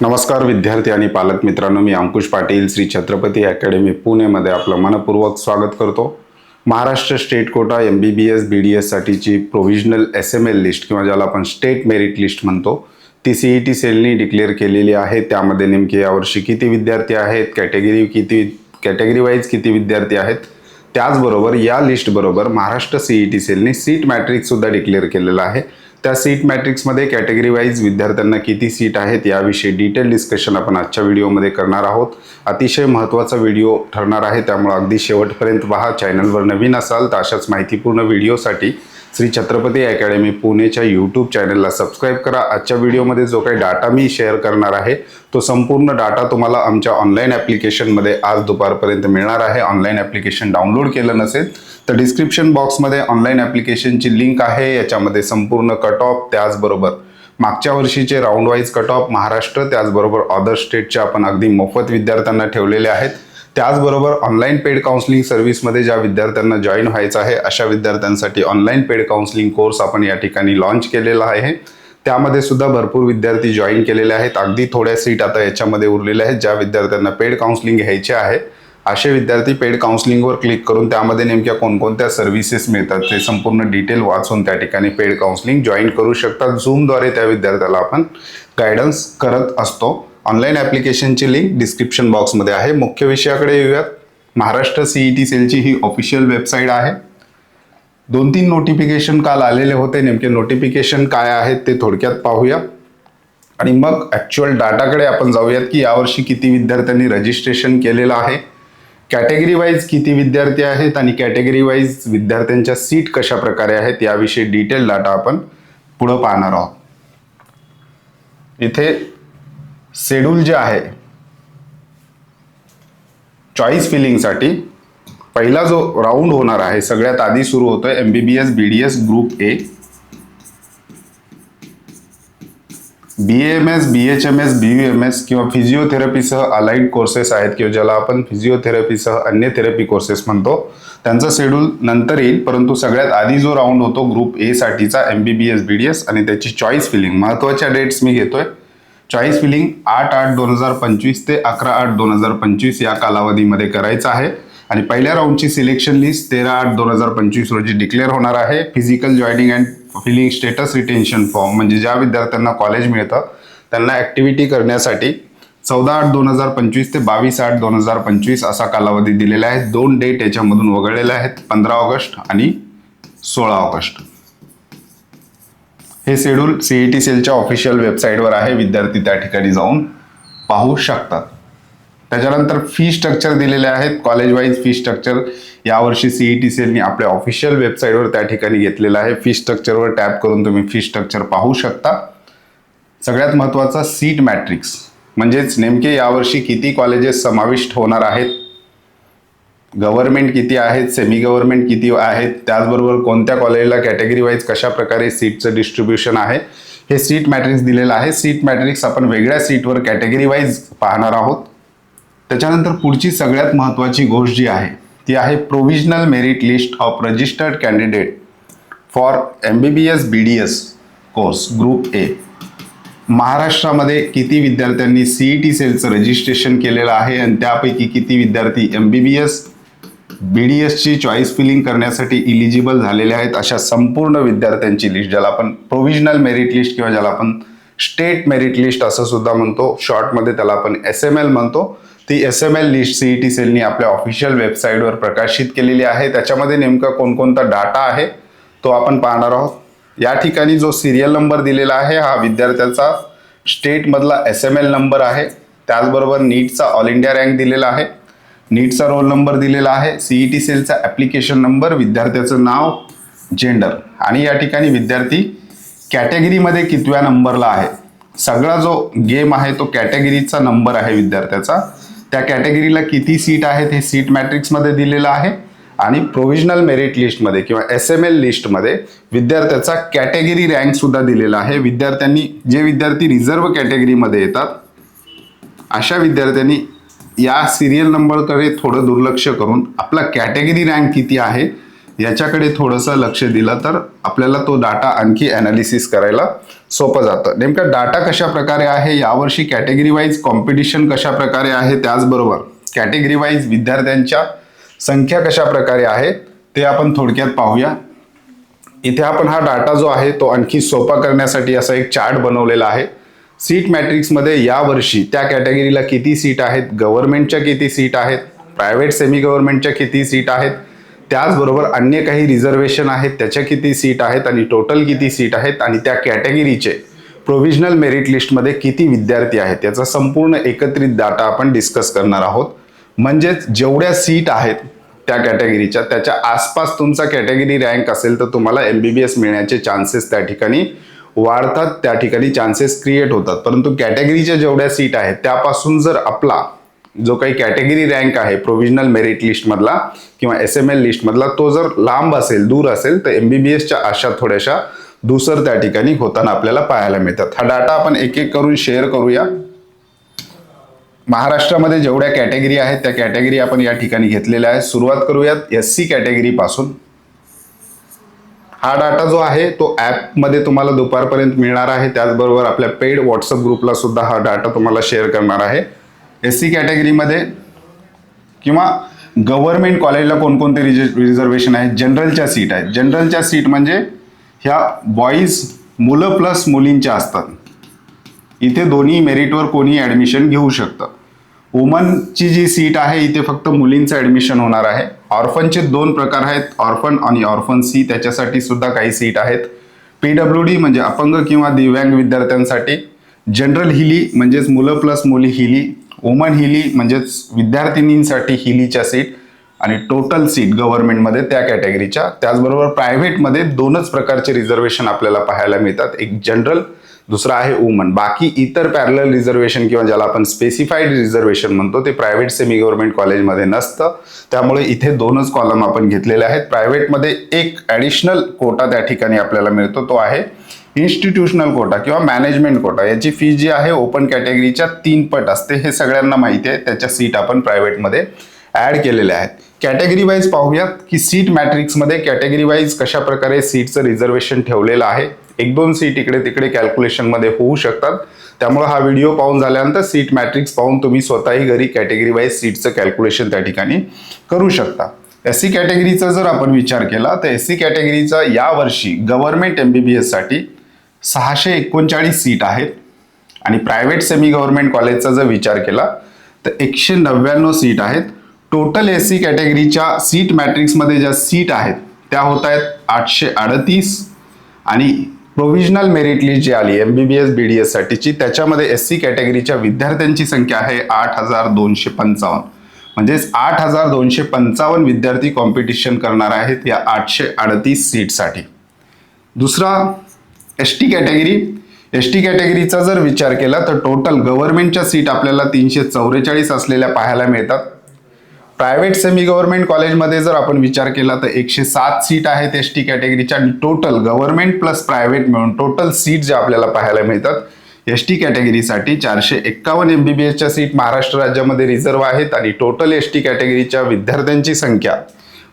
नमस्कार विद्यार्थी आणि पालक मित्रांनो मी अंकुश पाटील श्री छत्रपती अकॅडमी पुणेमध्ये आपलं मनपूर्वक स्वागत करतो. Maharashtra state quota M B B S B D एससाठीची provisional S M L list किंवा ज्याला आपण स्टेट मेरिट लिस्ट म्हणतो ती सी ई टी सेलनी डिक्लेअर केलेली आहे. त्यामध्ये नेमके यावर्षी किती विद्यार्थी आहेत कॅटेगरी किती कॅटेगरी वाईज किती विद्यार्थी आहेत त्याचबरोबर या लिस्टबरोबर महाराष्ट्र सी ई टी सेलनी सीट मॅट्रिकसुद्धा डिक्लेअर केलेलं आहे. त्या सीट मॅट्रिक्समध्ये कॅटेगरी वाईज विद्यार्थ्यांना किती सीट आहेत याविषयी डिटेल डिस्कशन आपण आजच्या व्हिडिओमध्ये करणार आहोत. अतिशय महत्त्वाचा व्हिडिओ ठरणार आहे त्यामुळे अगदी शेवटपर्यंत पहा. चॅनलवर नवीन असाल तर अशाच माहितीपूर्ण व्हिडिओसाठी श्री छत्रपती अकॅडमी पुणेच्या यूट्यूब चॅनलला सबस्क्राईब करा. आजच्या व्हिडिओमध्ये जो काही डाटा मी शेअर करणार आहे तो संपूर्ण डाटा तुम्हाला आमच्या ऑनलाईन ॲप्लिकेशनमध्ये आज दुपारपर्यंत मिळणार आहे. ऑनलाईन ॲप्लिकेशन डाउनलोड केलं नसेल तर डिस्क्रिप्शन बॉक्समध्ये ऑनलाईन ॲप्लिकेशनची लिंक आहे. याच्यामध्ये संपूर्ण कट ऑफ त्याचबरोबर मागच्या वर्षीचे round wise cut off Maharashtra त्याचबरोबर अदर स्टेटचे आपण अगदी मोफत विद्यार्थ्यांना ठेवलेले आहेत. त्याचबरोबर ऑनलाईन पेड काउन्सिलिंग सर्व्हिसमध्ये ज्या विद्यार्थ्यांना जॉईन व्हायचं आहे अशा विद्यार्थ्यांसाठी ऑनलाईन पेड काउन्सिलिंग कोर्स आपण या ठिकाणी लॉन्च केलेला आहे. त्यामध्ये सुद्धा भरपूर विद्यार्थी जॉईन केलेले आहेत. अगदी थोड्या सीट आता याच्यामध्ये उरलेल्या आहेत ज्या विद्यार्थ्यांना पेड काउन्सिलिंग घ्यायचे आहे. असे विद्यार्थी पेड काउन्सिलिंगवर क्लिक करून त्यामध्ये नेमक्या कोणकोणत्या सर्व्हिसेस मिळतात ते संपूर्ण डिटेल वाचून त्या ठिकाणी पेड काउन्सिलिंग जॉईन करू शकतात. झूमद्वारे त्या विद्यार्थ्याला आपण गायडन्स करत असतो. ऑनलाईन ॲप्लिकेशनची लिंक डिस्क्रिप्शन बॉक्समध्ये आहे. मुख्य विषयाकडे येऊयात. महाराष्ट्र सीई टी सेलची ही ऑफिशियल वेबसाईट आहे. दोन तीन नोटिफिकेशन काल आलेले होते. नेमके नोटिफिकेशन काय आहेत ते थोडक्यात पाहूया. आणि मग ॲक्च्युअल डाटाकडे आपण जाऊयात की यावर्षी किती विद्यार्थ्यांनी रजिस्ट्रेशन केलेलं आहे. कॅटेगरी वाईज किती विद्यार्थी आहेत आणि कॅटेगरी वाईज विद्यार्थ्यांच्या सीट कशा प्रकारे आहेत याविषयी डिटेल डाटा आपण पुढं पाहणार आहोत. इथे शेड्यूल जे आहे चॉईस फिलिंगसाठी पहिला जो राऊंड होणार आहे सगळ्यात आधी सुरू होतोय M B B S B D S group A B M S B H M S B U M S किंवा फिजिओथेरपीसह अलाइड कोर्सेस आहेत किंवा ज्याला आपण फिजिओथेरपीसह अन्य थेरपी कोर्सेस म्हणतो त्यांचा शेड्यूल नंतर येईल परंतु सगळ्यात आधी जो राऊंड होतो ग्रुप ए साठीचा M B B S B D S आणि त्याची चॉईस फिलिंग महत्त्वाच्या डेट्स मी घेतोय. चॉईस फिलिंग आठ आठ दोन हजार पंचवीस ते अकरा आठ दोन हजार पंचवीस या कालावधीमध्ये करायचं आहे. आणि पहिल्या राऊंडची सिलेक्शन लिस्ट तेरा आठ दोन हजार पंचवीस रोजी डिक्लेअर होणार आहे. Physical joining and filling status retention form म्हणजे ज्या विद्यार्थ्यांना कॉलेज मिळतं त्यांना ॲक्टिव्हिटी करण्यासाठी चौदा आठ दोन हजार पंचवीस ते बावीस आठ दोन हजार पंचवीस असा कालावधी दिलेला आहे. दोन डेट याच्यामधून वगळलेले आहेत पंधरा ऑगस्ट आणि सोळा ऑगस्ट. हे शेड्यूल ई टी सेलच्या ऑफिशियल वेबसाईटवर आहे. विद्यार्थी त्या ठिकाणी जाऊन पाहू शकतात. त्याच्यानंतर फी स्ट्रक्चर दिलेले आहेत. कॉलेज वाईज फी स्ट्रक्चर यावर्षी सीई टी सेलनी आपल्या ऑफिशियल वेबसाईटवर त्या ठिकाणी घेतलेलं आहे. फी स्ट्रक्चरवर टॅप करून तुम्ही फी स्ट्रक्चर पाहू शकता. सगळ्यात महत्त्वाचा सीट मॅट्रिक्स म्हणजेच नेमके यावर्षी किती कॉलेजेस समाविष्ट होणार आहेत? गव्हर्नमेंट किती आहेत सेमी गव्हर्नमेंट किती आहेत त्याचबरोबर कोणत्या कॉलेजला कॅटेगरी वाईज कशा प्रकारे सीटचं डिस्ट्रीब्युशन आहे हे सीट मॅट्रिक्स दिलेलं आहे. सीट मॅट्रिक्स आपण वेगळ्या सीटवर कॅटेगरी वाईज पाहणार आहोत. त्याच्यानंतर पुढची सगळ्यात महत्त्वाची गोष्ट जी आहे ती आहे provisional merit list of registered candidate for M B B S B D S course group A महाराष्ट्रामध्ये किती विद्यार्थ्यांनी सी ई टी सेलचं रजिस्ट्रेशन केलेलं आहे आणि त्यापैकी किती विद्यार्थी M B B S B D एसची चॉईस फिलिंग करण्यासाठी इलिजिबल झालेल्या आहेत अशा संपूर्ण विद्यार्थ्यांची लिस्ट ज्याला आपण प्रोव्हिजनल मेरिट लिस्ट किंवा ज्याला आपण स्टेट मेरिट लिस्ट असं सुद्धा म्हणतो. शॉर्टमध्ये त्याला आपण एस एम एल म्हणतो. ती S M L list C E T सेलनी आपल्या ऑफिशियल वेबसाईटवर प्रकाशित केलेली आहे. त्याच्यामध्ये नेमका कोणकोणता डाटा आहे तो आपण पाहणार आहोत. या ठिकाणी जो सिरियल नंबर दिलेला आहे हा विद्यार्थ्याचा स्टेटमधला एस एम एल नंबर आहे. त्याचबरोबर नीटचा ऑल इंडिया रँक दिलेला आहे. नीटचा रोल नंबर दिलेला आहे. सीईटी सेलचा ॲप्लिकेशन नंबर विद्यार्थ्याचं नाव जेंडर आणि या ठिकाणी विद्यार्थी कॅटेगरीमध्ये कितव्या नंबरला आहे. सगळा जो गेम आहे तो कॅटेगरीचा नंबर आहे विद्यार्थ्याचा. त्या कॅटेगरीला किती सीट आहेत हे सीट मॅट्रिक्समध्ये दिलेलं आहे. आणि प्रोव्हिजनल मेरिट लिस्टमध्ये किंवा एस एम एल लिस्टमध्ये विद्यार्थ्याचा कॅटेगरी रँकसुद्धा दिलेला आहे. विद्यार्थ्यांनी जे विद्यार्थी रिझर्व्ह कॅटेगरीमध्ये येतात अशा विद्यार्थ्यांनी या सिरियल नंबरकडे थोडं दुर्लक्ष करून आपला कॅटेगरी रँक किती आहे याच्याकडे थोडंसं लक्ष दिलं तर आपल्याला तो डाटा आणखी ॲनालिसिस करायला सोपं जातं. नेमका डाटा कशा प्रकारे आहे यावर्षी कॅटेगरी वाईज कॉम्पिटिशन कशा प्रकारे आहे त्याचबरोबर कॅटेगरी वाईज विद्यार्थ्यांच्या संख्या कशा प्रकारे आहे ते आपण थोडक्यात पाहूया. इथे आपण हा डाटा जो आहे तो आणखी सोपा करण्यासाठी असा एक चार्ट बनवलेला आहे. सीट मॅट्रिक्समध्ये यावर्षी त्या कॅटेगरीला किती सीट आहेत? गव्हर्नमेंटच्या किती सीट आहेत? प्रायव्हेट सेमी गव्हर्नमेंटच्या किती सीट आहेत? त्याचबरोबर अन्य काही रिझर्वेशन आहेत त्याच्या किती सीट आहेत आणि टोटल किती सीट आहेत? आणि त्या कॅटेगरीचे प्रोव्हिजनल मेरिट लिस्टमध्ये किती विद्यार्थी आहेत? याचा संपूर्ण एकत्रित डाटा आपण डिस्कस करणार आहोत. म्हणजेच जेवढ्या सीट आहेत त्या कॅटेगरीच्या त्याच्या आसपास तुमचा कॅटेगरी रँक असेल तर तुम्हाला एम बी बी एस मिळण्याचे चान्सेस त्या ठिकाणी वाढतात त्या ठिकाणी चान्सेस क्रिएट होतात. परंतु कॅटेगरीच्या जेवढ्या सीट आहेत त्यापासून जर आपला जो काही कॅटेगरी रँक आहे प्रोव्हिजनल मेरिट लिस्टमधला किंवा एस एम एल लिस्टमधला तो जर लांब असेल दूर असेल तर एम बी बी एसच्या आशा थोड्याशा दुसर त्या ठिकाणी होताना आपल्याला पाहायला मिळतात. हा डाटा आपण एक एक करून शेअर करूया. महाराष्ट्रामध्ये जेवढ्या कॅटेगरी आहेत त्या कॅटेगरी आपण या ठिकाणी घेतलेल्या आहेत. सुरुवात करूयात एस सी कॅटेगरीपासून हा डाटा जो आहे तो ॲपमध्ये तुम्हाला दुपारपर्यंत मिळणार आहे. त्याचबरोबर आपल्या पेड व्हॉट्सअप ग्रुपला सुद्धा हा डाटा तुम्हाला शेअर करणार आहे. एस सी कॅटेगरीमध्ये किंवा गव्हर्नमेंट कॉलेजला कोणकोणते रिज रिझर्वेशन आहे जनरलच्या सीट आहेत. जनरलच्या सीट म्हणजे ह्या बॉईज मुलं प्लस मुलींच्या असतात. इथे दोन्ही मेरिटवर कोणी ॲडमिशन घेऊ शकतं. वुमनची जी सीट आहे इथे फक्त मुलींचं ॲडमिशन होणार आहे. ऑर्फनचे दोन प्रकार आहेत ऑर्फन आणि ऑर्फन सी. त्याच्यासाठी सुद्धा काही सीट आहेत. पी डब्ल्यू डी म्हणजे अपंग किंवा दिव्यांग विद्यार्थ्यांसाठी. जनरल हिली म्हणजेच मुलं प्लस मुली हिली. वुमन हिली म्हणजेच विद्यार्थिनींसाठी हिलीच्या सीट. आणि टोटल सीट गव्हर्नमेंटमध्ये त्या कॅटेगरीच्या. त्याचबरोबर प्रायव्हेटमध्ये दोनच प्रकारचे रिझर्वेशन आपल्याला पाहायला मिळतात. एक जनरल दुसरा आहे वुमन बाकी इतर पॅरल रिझर्वेशन किंवा ज्याला आपण स्पेसिफाईड रिझर्वेशन म्हणतो ते प्रायव्हेट सेमी गव्हर्नमेंट कॉलेजमध्ये नसतं. त्यामुळे इथे दोनच कॉलम आपण घेतलेले आहेत. प्रायव्हेटमध्ये एक ॲडिशनल कोटा त्या ठिकाणी आपल्याला मिळतो तो आहे इन्स्टिट्यूशनल कोटा किंवा मॅनेजमेंट कोटा याची फी जी आहे ओपन कॅटेगरीच्या तीन पट असते. हे सगळ्यांना माहिती आहे. त्याच्या सीट आपण प्रायव्हेटमध्ये ॲड केलेल्या आहेत. कॅटेगरी वाईज पाहूयात की सीट मॅट्रिक्समध्ये कॅटेगरी वाईज कशा प्रकारे सीटचं रिझर्वेशन ठेवलेलं आहे. एक दोन सीट इकडे तिकडे कॅल्क्युलेशनमध्ये होऊ शकतात. त्यामुळे हा व्हिडिओ पाहून झाल्यानंतर सीट मॅट्रिक्स पाहून तुम्ही स्वतःही घरी कॅटेगरी वाईज सीटचं कॅल्क्युलेशन त्या ठिकाणी करू शकता. एस सी कॅटेगरीचा जर आपण विचार केला तर एस सी कॅटेगरीचा यावर्षी गव्हर्नमेंट एम बी बी एससाठी सहाशे एकोणचाळीस सीट आहेत. आणि प्रायव्हेट सेमी गव्हर्नमेंट कॉलेजचा जर विचार केला तर एकशे नव्याण्णव सीट आहेत. टोटल एस सी कॅटेगरीच्या सीट मॅट्रिक्समध्ये ज्या सीट आहेत त्या होत आहेत आठशे अडतीस. आणि प्रोव्हिजनल मेरिट लिस्ट जी आली M B B S B D S साठीची त्याच्यामध्ये एस सी कॅटेगरीच्या विद्यार्थ्यांची संख्या आहे आठ हजार दोनशे पंचावन्न. म्हणजेच आठ हजार दोनशे पंचावन्न विद्यार्थी कॉम्पिटिशन करणार आहेत या आठशे अडतीस सीटसाठी दुसरा S T category S T कॅटेगरीचा जर विचार केला तर टोटल गव्हर्नमेंटच्या सीट आपल्याला तीनशे चौवेचाळीस असलेल्या पाहायला मिळतात. प्रायव्हेट सेमी गव्हर्नमेंट कॉलेजमध्ये जर आपण विचार केला तर एकशे सात सीट आहेत एस टी कॅटेगरीच्या आणि टोटल गव्हर्नमेंट प्लस प्रायव्हेट मिळून टोटल सीट ज्या आपल्याला पाहायला मिळतात एस टी कॅटेगरीसाठी चारशे एक्कावन्न एम बी बी एसच्या सीट महाराष्ट्र राज्यामध्ये रिझर्व आहेत आणि टोटल एस टी कॅटेगरीच्या विद्यार्थ्यांची संख्या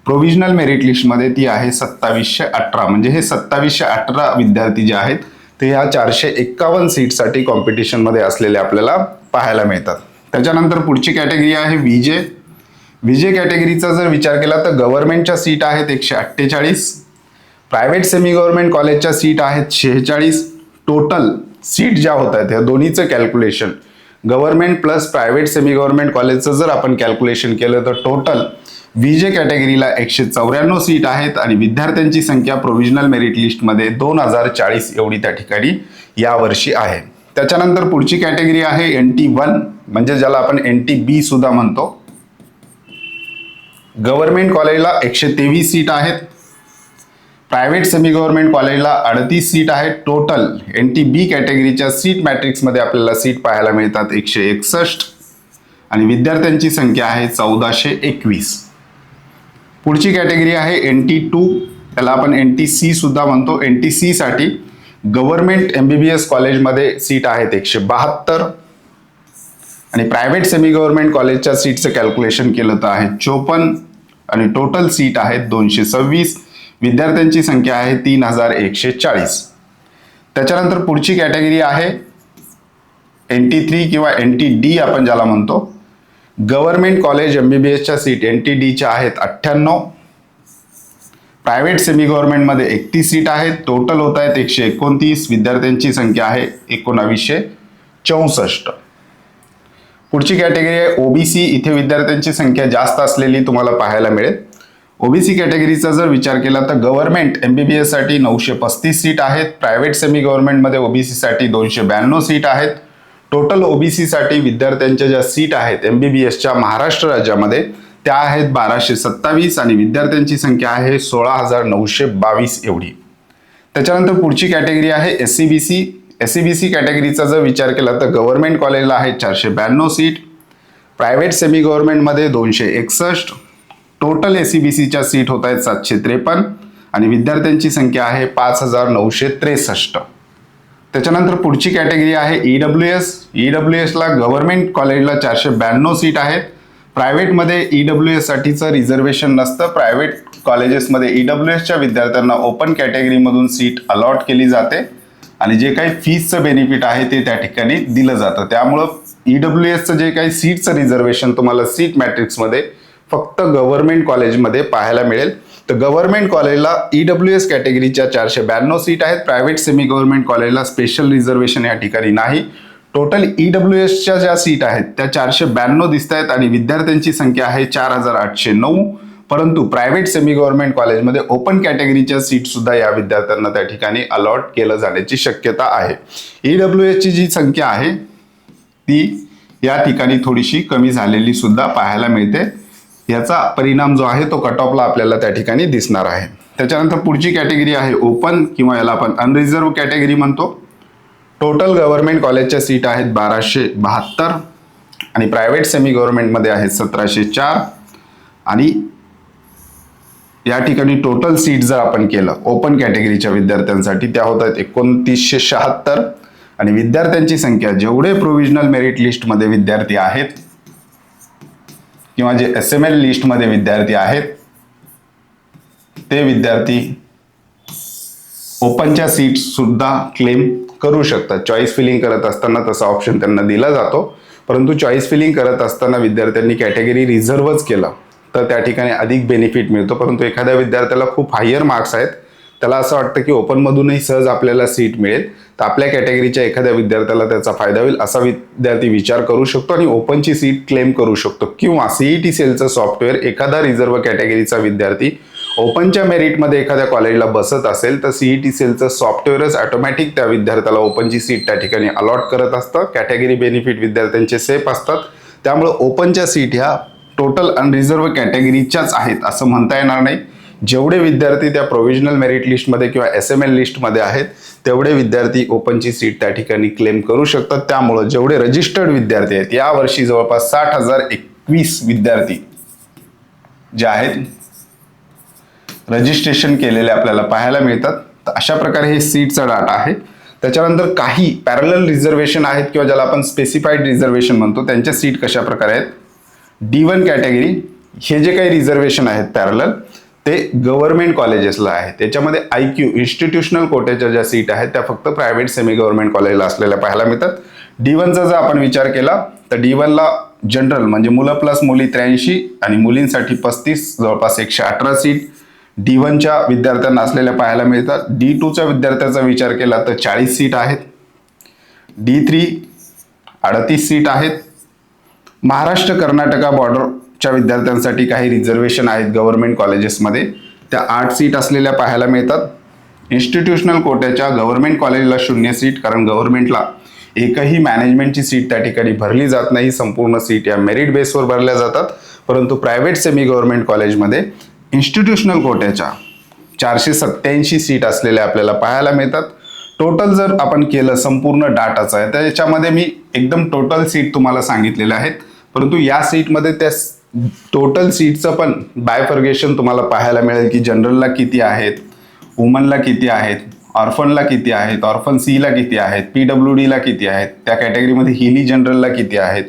प्रोव्हिजनल मेरिट लिस्टमध्ये ती आहे सत्तावीसशे अठरा. म्हणजे हे सत्तावीसशे अठरा विद्यार्थी जे आहेत ते या चारशे एक्कावन्न सीटसाठी कॉम्पिटिशनमध्ये असलेले आपल्याला पाहायला मिळतात. त्याच्यानंतर पुढची कॅटेगरी आहे विजे विजे कॅटेगरीचा जर विचार केला तर गव्हर्नमेंटच्या सीट आहेत एकशे अठ्ठेचाळीस प्रायव्हेट सेमी गव्हर्नमेंट कॉलेजच्या सीट आहेत शेहेचाळीस. टोटल सीट ज्या होत आहेत ह्या दोन्हीचं calculation government plus private semi government कॉलेजचं जर आपण कॅल्क्युलेशन केलं तर टोटल विजे कॅटेगरीला एकशे चौऱ्याण्णव सीट आहेत आणि विद्यार्थ्यांची संख्या प्रोव्हिजनल मेरिट लिस्टमध्ये दोन हजार चाळीस एवढी त्या ठिकाणी यावर्षी आहे. त्याच्यानंतर पुढची कॅटेगरी आहे एन टी वन म्हणजे ज्याला आपण एन टी बी सुद्धा म्हणतो. गव्हर्नमेंट कॉलेजला एकशे तेवीस सीट आहेत. प्रायव्हेट सेमी गव्हर्नमेंट कॉलेजला अडतीस सीट आहेत. टोटल एन टी बी कॅटेगरीच्या सीट मॅट्रिक्समध्ये आपल्याला सीट पाहायला मिळतात एकशे एकसष्ट. आणि विद्यार्थ्यांची संख्या आहे चौदाशे एकवीस. पुढची कॅटेगरी आहे एन टी टू त्याला आपण एन टी सी सुद्धा म्हणतो. एन टी सीसाठी government government M B B S कॉलेजमध्ये सीट आहेत एकशे बहात्तर. आणि प्रायव्हेट सेमी गव्हर्नमेंट कॉलेजच्या सीटचं कॅल्क्युलेशन केलं तर आहे चोपन्न आणि टोटल सीट आहेत दोनशे सव्वीस. विद्यार्थ्यांची संख्या आहे तीन हजार एकशे चाळीस. त्याच्यानंतर पुढची कॅटेगरी आहे एन टी थ्री किंवा एन टी डी आपण ज्याला म्हणतो. Government college M B B एसच्या सीट एन टी डीच्या आहेत अठ्ठ्याण्णव. प्रायव्हेट सेमी गव्हर्नमेंटमध्ये एकतीस सीट आहेत. टोटल होत आहेत एकशे एकोणतीस. विद्यार्थ्यांची संख्या आहे एकोणावीसशे चौसष्ट. पुढची कॅटेगरी आहे ओबीसी इथे विद्यार्थ्यांची संख्या जास्त असलेली तुम्हाला पाहायला मिळेल. ओबीसी कॅटेगरीचा जर विचार केला तर गव्हर्नमेंट एम बी बी एससाठी नऊशे पस्तीस सीट आहेत. प्रायव्हेट सेमी गव्हर्नमेंटमध्ये ओबीसीसाठी दोनशे ब्याण्णव सीट आहेत. टोटल ओबीसीसाठी विद्यार्थ्यांच्या ज्या सीट आहेत एम बी बी एसच्या महाराष्ट्र राज्यामध्ये त्या आहेत बाराशे सत्तावीस आणि विद्यार्थ्यांची संख्या आहे सोळा हजार नऊशे बावीस एवढी. त्याच्यानंतर पुढची कॅटेगरी आहे S C B C S C B C कॅटेगरीचा जर विचार केला तर गव्हर्नमेंट कॉलेजला आहे चारशे ब्याण्णव सीट प्रायव्हेट सेमी गव्हर्नमेंटमध्ये दोनशे एकसष्ट. टोटल एस सी बी सीच्या सीट होत आहेत सातशे त्रेपन्न. आणि विद्यार्थ्यांची संख्या आहे पाच हजार नऊशे त्रेसष्ट. त्याच्यानंतर पुढची कॅटेगरी आहे E W S E W एसला government कॉलेजला चारशे ब्याण्णव सीट आहेत प्रायव्हेटमध्ये ई डब्ल्यू एससाठीचं रिझर्वेशन नसतं. प्रायव्हेट कॉलेजेसमध्ये ई डब्ल्यू एसच्या विद्यार्थ्यांना ओपन कॅटेगरीमधून सीट अलॉट केली जाते. आणि जे काही फीजचं बेनिफिट आहे ते त्या ठिकाणी दिलं जातं. त्यामुळं ई डब्ल्यू एसचं जे काही सीटचं रिझर्वेशन तुम्हाला सीट मॅट्रिक्समध्ये फक्त गव्हर्नमेंट कॉलेजमध्ये पाहायला मिळेल. तर गव्हर्नमेंट कॉलेजला ई डब्ल्यू एस कॅटेगरीच्या चारशे ब्याण्णव सीट आहेत. प्रायव्हेट सेमी गव्हर्नमेंट कॉलेजला स्पेशल रिझर्वेशन या ठिकाणी नाही. टोटल ई डब्ल्यू एसच्या ज्या सीट आहेत त्या चारशे ब्याण्णव दिसत आहेत आणि विद्यार्थ्यांची संख्या आहे चार हजार आठशे नऊ. परंतु प्रायव्हेट सेमी गव्हर्नमेंट कॉलेजमध्ये ओपन कॅटेगरीच्या सीट सुद्धा या विद्यार्थ्यांना त्या ठिकाणी अलॉट केलं जाण्याची शक्यता आहे. ई डब्ल्यू एसची जी संख्या आहे ती या ठिकाणी थोडीशी कमी झालेली सुद्धा पाहायला मिळते. याचा परिणाम जो आहे तो कट ऑफला आपल्याला त्या ठिकाणी दिसणार आहे. त्याच्यानंतर पुढची कॅटेगरी आहे ओपन किंवा याला आपण अनरिझर्व कॅटेगरी म्हणतो. टोटल गव्हर्नमेंट कॉलेजच्या सीट आहेत बाराशे बहात्तर आणि प्रायव्हेट सेमी गव्हर्नमेंटमध्ये आहेत सतराशे चार आणि या ठिकाणी टोटल सीट जर आपण केलं ओपन कॅटेगरीच्या विद्यार्थ्यांसाठी त्या होत आहेत एकोणतीसशे शहात्तर. आणि विद्यार्थ्यांची संख्या जेवढे प्रोव्हिजनल मेरिट लिस्टमध्ये विद्यार्थी आहेत किंवा जे एस एम एल लिस्टमध्ये विद्यार्थी आहेत ते विद्यार्थी ओपनच्या सीट सुद्धा क्लेम करू शकतात. चॉईस फिलिंग करत असताना तसा ऑप्शन त्यांना दिला जातो. परंतु चॉईस फिलिंग करत असताना विद्यार्थ्यांनी कॅटेगरी रिझर्वच केलं. तर त्या ठिकाणी अधिक बेनिफिट मिळतो. परंतु एखाद्या विद्यार्थ्याला खूप हायर मार्क्स आहेत. त्याला असं वाटतं की ओपनमधूनही सहज आपल्याला सीट मिळेल. तर आपल्या कॅटेगरीच्या एखाद्या विद्यार्थ्याला त्याचा फायदा होईल असा विद्यार्थी विचार करू शकतो आणि ओपनची सीट क्लेम करू शकतो. किंवा सीईटी सेलचं सॉफ्टवेअर एखादा रिझर्व्ह कॅटेगरीचा विद्यार्थी ओपनच्या मेरिटमध्ये एखाद्या कॉलेजला बसत असेल तर सीईटी सेलचं सॉफ्टवेअरच ऑटोमॅटिक त्या विद्यार्थ्याला ओपनची सीट त्या ठिकाणी अलॉट करत असतं. कॅटेगरी बेनिफिट विद्यार्थ्यांचे सेफ असतात. त्यामुळं ओपनच्या सीट ह्या टोटल अनरिझर्व कॅटेगरीच्याच आहेत असं म्हणता येणार नाही. जेवढे विद्यार्थी त्या प्रोव्हिजनल मेरिट लिस्टमध्ये किंवा एस एम एल लिस्टमध्ये आहेत तेवढे विद्यार्थी ओपनची सीट त्या ठिकाणी क्लेम करू शकतात. त्यामुळं जेवढे रजिस्टर्ड विद्यार्थी आहेत यावर्षी जवळपास साठ हजार एकवीस विद्यार्थी जे आहेत रजिस्ट्रेशन केलेले आपल्याला पाहायला मिळतात. तर अशा प्रकारे हे सीटचा डाटा आहे. त्याच्यानंतर काही पॅरल रिझर्वेशन आहेत किंवा ज्याला आपण स्पेसिफाईड रिझर्वेशन म्हणतो त्यांच्या सीट कशा प्रकारे आहेत? डी वन कॅटेगरी हे जे काही रिझर्वेशन आहेत पॅरल ते गव्हर्नमेंट कॉलेजेसला आहे. त्याच्यामध्ये आय क्यू इन्स्टिट्यूशनल कोट्याच्या ज्या सीट आहेत त्या फक्त प्रायव्हेट सेमी गव्हर्नमेंट कॉलेजला असलेल्या पाहायला मिळतात. डी वनचा जर आपण विचार केला तर डी वनला जनरल म्हणजे मुलं प्लस मुली त्र्याऐंशी आणि मुलींसाठी पस्तीस जवळपास एकशे अठरा सीट डी वनच्या विद्यार्थ्यांना असलेल्या पाहायला मिळतात. डी टूच्या विद्यार्थ्याचा विचार केला तर चाळीस सीट आहेत. डी थ्री अडतीस सीट आहेत. महाराष्ट्र कर्नाटका बॉर्डरच्या विद्यार्थ्यांसाठी काही रिझर्वेशन आहेत गव्हर्नमेंट कॉलेजेसमध्ये त्या आठ सीट असलेल्या पाहायला मिळतात. इन्स्टिट्यूशनल कोट्याच्या गव्हर्नमेंट कॉलेजला शून्य सीट कारण गव्हर्नमेंटला एकही मॅनेजमेंटची सीट त्या ठिकाणी भरली जात नाही. संपूर्ण सीट या मेरिट बेसवर भरल्या जातात. परंतु प्रायव्हेट सेमी गव्हर्नमेंट कॉलेजमध्ये इन्स्टिट्यूशनल कोट्याच्या चारशे सत्याऐंशी सीट असलेल्या आपल्याला पाहायला मिळतात. टोटल जर आपण केलं संपूर्ण डाटाचं आहे तर याच्यामध्ये मी एकदम टोटल सीट तुम्हाला सांगितलेल्या आहेत. परंतु या सीटमध्ये त्या टोटल सीटचं पण बायफर्गेशन तुम्हाला पाहायला मिळेल की जनरलला किती आहेत वुमनला किती आहेत ऑर्फनला किती आहेत ऑर्फन सीला किती आहेत पी डब्ल्यू डीला किती आहेत त्या कॅटेगरीमध्ये हिली जनरलला किती आहेत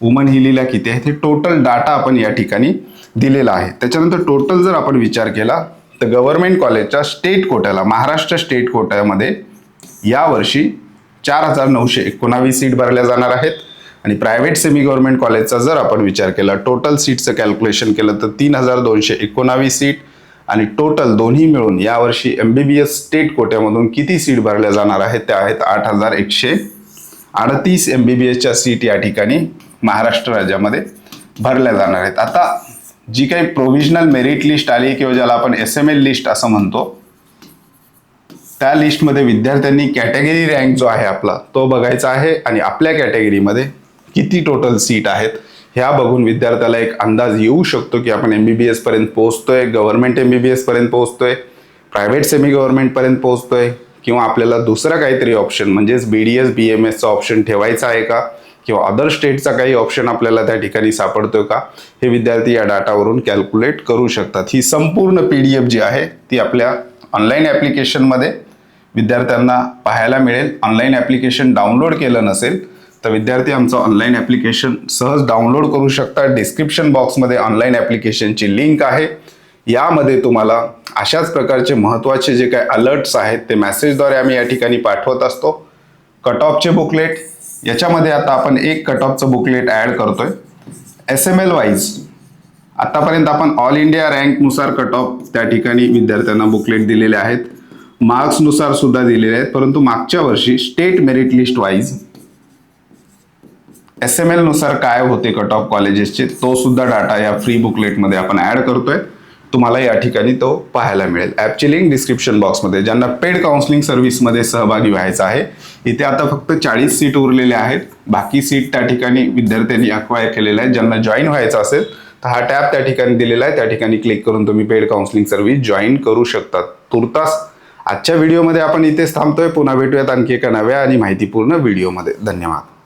वुमन हिलीला किती आहेत हे टोटल डाटा आपण या ठिकाणी दिलेला आहे. त्याच्यानंतर टोटल जर आपण विचार केला तर गव्हर्नमेंट कॉलेजच्या स्टेट कोट्याला महाराष्ट्र स्टेट कोट्यामध्ये यावर्षी चार हजार नऊशे एकोणावीस सीट भरल्या जाणार आहेत. आणि प्रायव्हेट सेमी गव्हर्नमेंट कॉलेजचा जर आपण विचार केला टोटल सीटचं कॅल्क्युलेशन केलं तर तीन हजार दोनशे एकोणावीस सीट आणि टोटल दोन्ही मिळून यावर्षी M B B S state कोट्यामधून किती सीट भरल्या जाणार आहेत? त्या आहेत आठ हजार एकशे अडतीस एम बी बी एसच्या सीट या ठिकाणी महाराष्ट्र राज्यामध्ये भरल्या जाणार आहेत. आता जी काही प्रोव्हिजनल मेरिट लिस्ट आली किंवा ज्याला आपण एस एम एल लिस्ट असं म्हणतो त्या लिस्टमध्ये विद्यार्थ्यांनी कॅटेगरी रँक जो आहे आपला तो बघायचा आहे आणि आपल्या कॅटेगरीमध्ये किती टोटल सीट आहेत ह्या बघून विद्यार्थ्याला एक अंदाज येऊ शकतो की आपण एम बी बी एसपर्यंत पोहोचतोय गव्हर्नमेंट एम बी बी एसपर्यंत पोहोचतोय प्रायव्हेट सेमी गव्हर्नमेंटपर्यंत पोहोचतोय किंवा आपल्याला दुसरं काहीतरी ऑप्शन म्हणजेच B D S B M एसचा option ठेवायचा आहे का? किंवा अदर स्टेटचा काही ऑप्शन आपल्याला त्या ठिकाणी सापडतोय का? हे विद्यार्थी या डाटावरून कॅल्क्युलेट करू शकतात. ही संपूर्ण पी डी एफ जी आहे ती आपल्या ऑनलाईन ॲप्लिकेशनमध्ये विद्यार्थ्यांना पाहायला मिळेल. ऑनलाईन ॲप्लिकेशन डाउनलोड केलं नसेल तर विद्यार्थी आमचं ऑनलाईन ॲप्लिकेशन सहज डाउनलोड करू शकता. डिस्क्रिप्शन बॉक्समध्ये ऑनलाईन ॲप्लिकेशनची लिंक आहे. यामध्ये तुम्हाला अशाच प्रकारचे महत्त्वाचे जे काही अलर्ट्स आहेत ते मेसेजद्वारे आम्ही या ठिकाणी पाठवत असतो. कट ऑफचे बुकलेट याच्यामध्ये आता आपण एक कट ऑफचं बुकलेट ॲड करतोय. एस एम एल वाईज आत्तापर्यंत आपण ऑल इंडिया रँकनुसार कट ऑफ त्या ठिकाणी विद्यार्थ्यांना बुकलेट दिलेले आहेत. मार्क्सनुसार सुद्धा दिलेले आहेत परंतु मागच्या वर्षी state merit list wise S M एलनुसार काय होते कट ऑफ कॉलेजेसचे तो सुद्धा डाटा या फ्री बुकलेटमध्ये आपण ॲड करतोय. तुम्हाला या ठिकाणी तो पाहायला मिळेल. ॲपची लिंक डिस्क्रिप्शन बॉक्समध्ये ज्यांना पेड काउन्सिलिंग सर्व्हिसमध्ये सहभागी व्हायचं आहे इथे आता फक्त चाळीस सीट उरलेल्या आहेत. बाकी सीट त्या ठिकाणी विद्यार्थ्यांनी अक्वायर केलेल्या आहेत. ज्यांना जॉईन व्हायचं असेल तर हा टॅब त्या ठिकाणी दिलेला आहे. त्या ठिकाणी क्लिक करून तुम्ही पेड काउन्सिलिंग सर्व्हिस जॉईन करू शकता तुर्तास आजच्या व्हिडिओमध्ये आपण इथेच थांबतोय. पुन्हा भेटूयात आणखी एका नव्या आणि माहितीपूर्ण व्हिडिओमध्ये धन्यवाद.